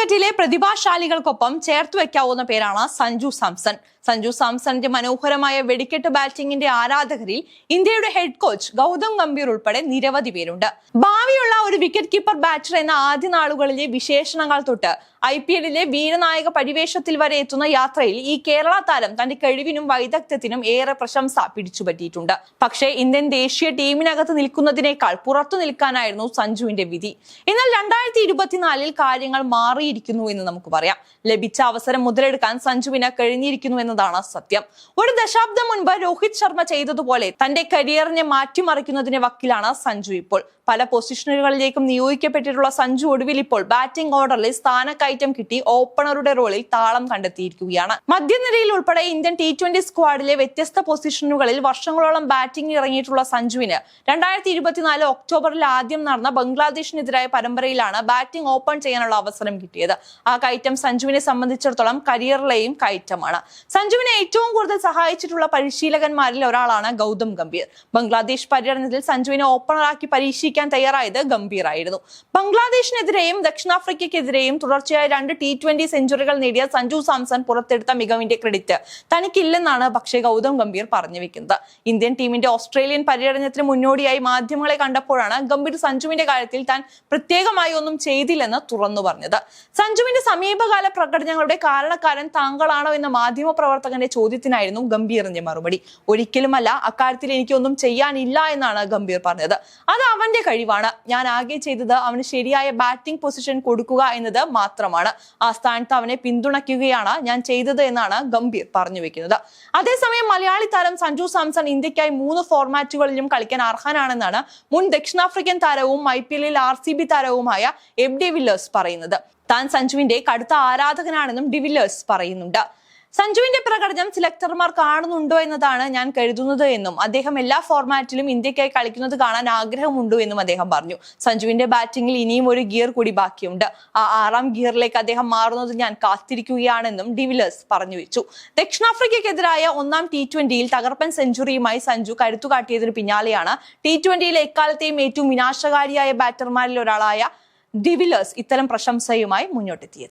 ക്രിക്കറ്റിലെ പ്രതിഭാശാലികൾക്കൊപ്പം ചേർത്ത് വെക്കാവുന്ന പേരാണ് സഞ്ജു സാംസൺ. സഞ്ജു സാംസണിന്റെ മനോഹരമായ വെടിക്കെട്ട് ബാറ്റിംഗിന്റെ ആരാധകരിൽ ഇന്ത്യയുടെ ഹെഡ് കോച്ച് ഗൗതം ഗംഭീർ ഉൾപ്പെടെ നിരവധി പേരുണ്ട്. ഭാവിയുള്ള ഒരു വിക്കറ്റ് കീപ്പർ ബാറ്റർ എന്ന ആദ്യ നാളുകളിലെ വിശേഷണങ്ങൾ തൊട്ട് ഐ പി എല്ലിലെ വീരനായക പരിവേഷത്തിൽ വരെ എത്തുന്ന യാത്രയിൽ ഈ കേരള താരം തന്റെ കഴിവിനും വൈദഗ്ധ്യത്തിനും ഏറെ പ്രശംസ പിടിച്ചുപറ്റിയിട്ടുണ്ട്. പക്ഷേ ഇന്ത്യൻ ദേശീയ ടീമിനകത്ത് നിൽക്കുന്നതിനേക്കാൾ പുറത്തു നിൽക്കാനായിരുന്നു സഞ്ജുവിന്റെ വിധി. എന്നാൽ രണ്ടായിരത്തി ഇരുപത്തിനാലിൽ കാര്യങ്ങൾ മാറിയിരിക്കുന്നു എന്ന് നമുക്ക് പറയാം. ലഭിച്ച അവസരം മുതലെടുക്കാൻ സഞ്ജുവിന് കഴിഞ്ഞിരിക്കുന്നു എന്നതാണ് സത്യം. ഒരു ദശാബ്ദം മുൻപ് രോഹിത് ശർമ്മ ചെയ്തതുപോലെ തന്റെ കരിയറിനെ മാറ്റിമറിക്കുന്നതിന് വക്കിലാണ് സഞ്ജു ഇപ്പോൾ. പല പൊസിഷനുകളിലേക്കും നിയോഗിക്കപ്പെട്ടിട്ടുള്ള സഞ്ജു ഒടുവിൽ ഇപ്പോൾ ബാറ്റിംഗ് ഓർഡറിൽ സ്ഥാനക്കയറ്റം കിട്ടി ഓപ്പണറുടെ റോളിൽ താളം കണ്ടെത്തിയിരിക്കുകയാണ്. മധ്യനിരയിൽ ഉൾപ്പെടെ ഇന്ത്യൻ ടി ട്വന്റി സ്ക്വാഡിലെ വ്യത്യസ്ത പൊസിഷനുകളിൽ വർഷങ്ങളോളം ബാറ്റിംഗ് ഇറങ്ങിയിട്ടുള്ള സഞ്ജുവിന് രണ്ടായിരത്തി ഇരുപത്തിനാല് ഒക്ടോബറിൽ ആദ്യം നടന്ന ബംഗ്ലാദേശിനെതിരായ പരമ്പരയിലാണ് ബാറ്റിംഗ് ഓപ്പൺ ചെയ്യാനുള്ള അവസരം കിട്ടിയത്. ആ കയറ്റം സഞ്ജുവിനെ സംബന്ധിച്ചിടത്തോളം കരിയറിലെയും കയറ്റമാണ്. സഞ്ജുവിനെ ഏറ്റവും കൂടുതൽ സഹായിച്ചിട്ടുള്ള പരിശീലകന്മാരിൽ ഒരാളാണ് ഗൗതം ഗംഭീർ. ബംഗ്ലാദേശ് പര്യടനത്തിൽ സഞ്ജുവിനെ ഓപ്പണറാക്കി പരീക്ഷിക്കാൻ തയ്യാറായത് ഗംഭീറായിരുന്നു. ബംഗ്ലാദേശിനെതിരെയും ദക്ഷിണാഫ്രിക്കയ്ക്കെതിരെയും തുടർച്ചയായ രണ്ട് ടി ട്വന്റി സെഞ്ചുറികൾ നേടിയ സഞ്ജു സാംസൺ പുറത്തെടുത്ത മികവിന്റെ ക്രെഡിറ്റ് തനിക്കില്ലെന്നാണ് പക്ഷേ ഗൗതം ഗംഭീർ പറഞ്ഞു വെക്കുന്നത്. ഇന്ത്യൻ ടീമിന്റെ ഓസ്ട്രേലിയൻ പര്യടനത്തിന് മുന്നോടിയായി മാധ്യമങ്ങളെ കണ്ടപ്പോഴാണ് ഗംഭീർ സഞ്ജുവിന്റെ കാര്യത്തിൽ താൻ പ്രത്യേകമായി ഒന്നും ചെയ്തില്ലെന്ന് തുറന്നു പറഞ്ഞത്. സഞ്ജുവിന്റെ സമീപകാല പ്രകടനങ്ങളുടെ കാരണക്കാരൻ താങ്കളാണോ എന്ന മാധ്യമ പ്രവർത്തകന്റെ ചോദ്യത്തിനായിരുന്നു ഗംഭീറിന്റെ മറുപടി. ഒരിക്കലുമല്ല അക്കാര്യത്തിൽ എനിക്കൊന്നും ചെയ്യാനില്ല എന്നാണ് ഗംഭീർ പറഞ്ഞത്. അത് അവന്റെ കഴിവാണ്. ഞാൻ ആകെ ചെയ്തത് അവന് ശരിയായ ബാറ്റിംഗ് പൊസിഷൻ കൊടുക്കുക എന്നത് മാത്രമാണ്. ആ സ്ഥാനത്ത് അവനെ പിന്തുണയ്ക്കുകയാണ് ഞാൻ ചെയ്തത് എന്നാണ് ഗംഭീർ പറഞ്ഞു വെക്കുന്നത്. അതേസമയം മലയാളി താരം സഞ്ജു സാംസൺ ഇന്ത്യക്കായി മൂന്ന് ഫോർമാറ്റുകളിലും കളിക്കാൻ അർഹനാണെന്നാണ് മുൻ ദക്ഷിണാഫ്രിക്കൻ താരവും ഐ പി എല്ലിൽ ആർ സി ബി താരവുമായ എം ഡി വില്ലേഴ്സ് പറയുന്നത്. താൻ സഞ്ജുവിന്റെ കടുത്ത ആരാധകനാണെന്നും ഡിവില്ലേഴ്സ് പറയുന്നുണ്ട്. സഞ്ജുവിന്റെ പ്രകടനം സെലക്ടർമാർ കാണുന്നുണ്ടോ എന്നതാണ് ഞാൻ കരുതുന്നത് എന്നും അദ്ദേഹം എല്ലാ ഫോർമാറ്റിലും ഇന്ത്യക്കായി കളിക്കുന്നത് കാണാൻ ആഗ്രഹമുണ്ടോ എന്നും അദ്ദേഹം പറഞ്ഞു. സഞ്ജുവിന്റെ ബാറ്റിംഗിൽ ഇനിയും ഒരു ഗിയർ കൂടി ബാക്കിയുണ്ട്. ആ ആറാം ഗിയറിലേക്ക് അദ്ദേഹം മാറുന്നത് ഞാൻ കാത്തിരിക്കുകയാണെന്നും ഡിവിലേഴ്സ് പറഞ്ഞു വെച്ചു. ദക്ഷിണാഫ്രിക്കയ്ക്കെതിരായ ഒന്നാം ടി ട്വന്റിയിൽ തകർപ്പൻ സെഞ്ചുറിയുമായി സഞ്ജു കരുത്തു കാട്ടിയതിനു പിന്നാലെയാണ് ടി ട്വന്റിയിലെ എക്കാലത്തെയും ഏറ്റവും വിനാശകാരിയായ ബാറ്റർമാരിൽ ഒരാളായ ഡിവിലേഴ്സ് ഇത്തരം പ്രശംസയുമായി മുന്നോട്ടെത്തിയത്.